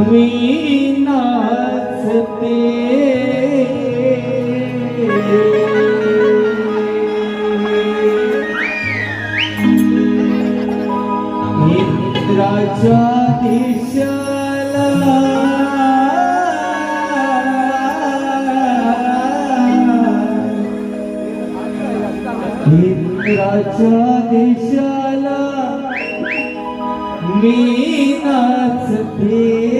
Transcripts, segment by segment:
मी नाचते इंद्राच्या दिशाला इंद्राच्या दिशाला मी नाचते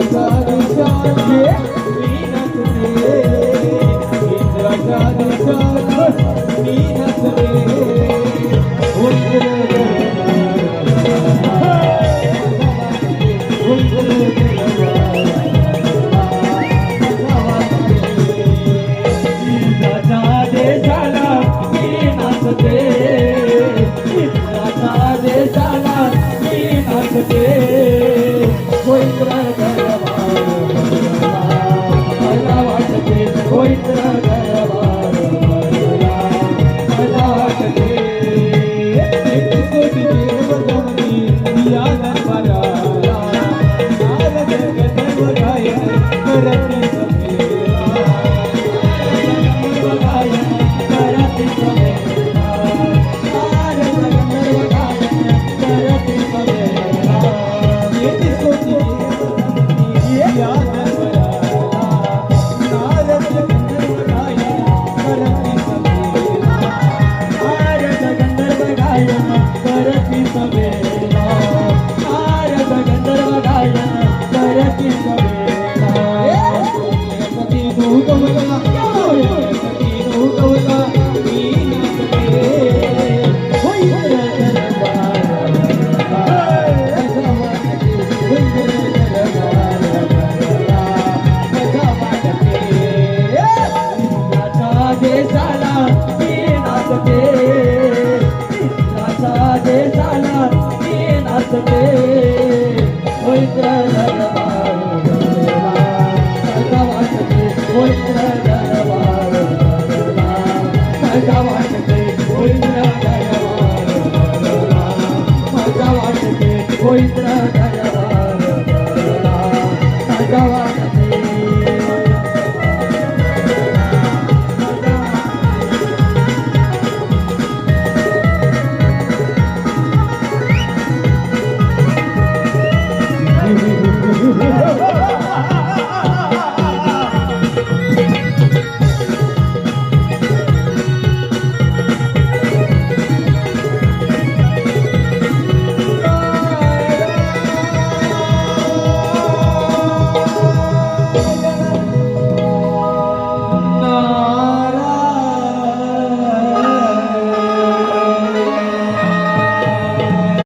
ગગન ચાંદે só que